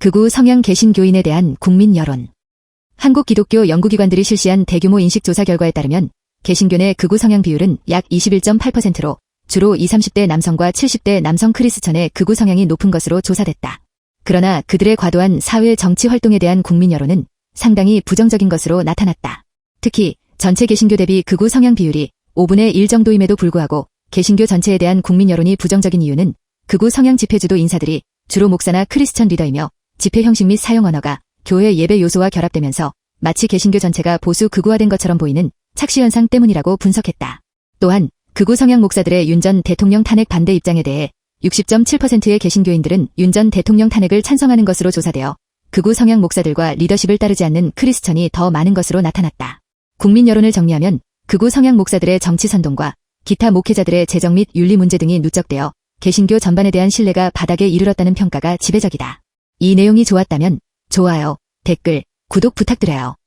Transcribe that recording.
극우 성향 개신교인에 대한 국민 여론. 한국 기독교 연구기관들이 실시한 대규모 인식조사 결과에 따르면 개신교 내 극우 성향 비율은 약 21.8%로 주로 20, 30대 남성과 70대 남성 크리스천의 극우 성향이 높은 것으로 조사됐다. 그러나 그들의 과도한 사회 정치 활동에 대한 국민 여론은 상당히 부정적인 것으로 나타났다. 특히 전체 개신교 대비 극우 성향 비율이 5분의 1 정도임에도 불구하고 개신교 전체에 대한 국민 여론이 부정적인 이유는 극우 성향 집회주도 인사들이 주로 목사나 크리스천 리더이며 집회 형식 및 사용 언어가 교회 예배 요소와 결합되면서 마치 개신교 전체가 보수 극우화된 것처럼 보이는 착시 현상 때문이라고 분석했다. 또한 극우 성향 목사들의 윤 전 대통령 탄핵 반대 입장에 대해 60.7%의 개신교인들은 윤 전 대통령 탄핵을 찬성하는 것으로 조사되어 극우 성향 목사들과 리더십을 따르지 않는 크리스천이 더 많은 것으로 나타났다. 국민 여론을 정리하면 극우 성향 목사들의 정치 선동과 기타 목회자들의 재정 및 윤리 문제 등이 누적되어 개신교 전반에 대한 신뢰가 바닥에 이르렀다는 평가가 지배적이다. 이 내용이 좋았다면 좋아요, 댓글, 구독 부탁드려요.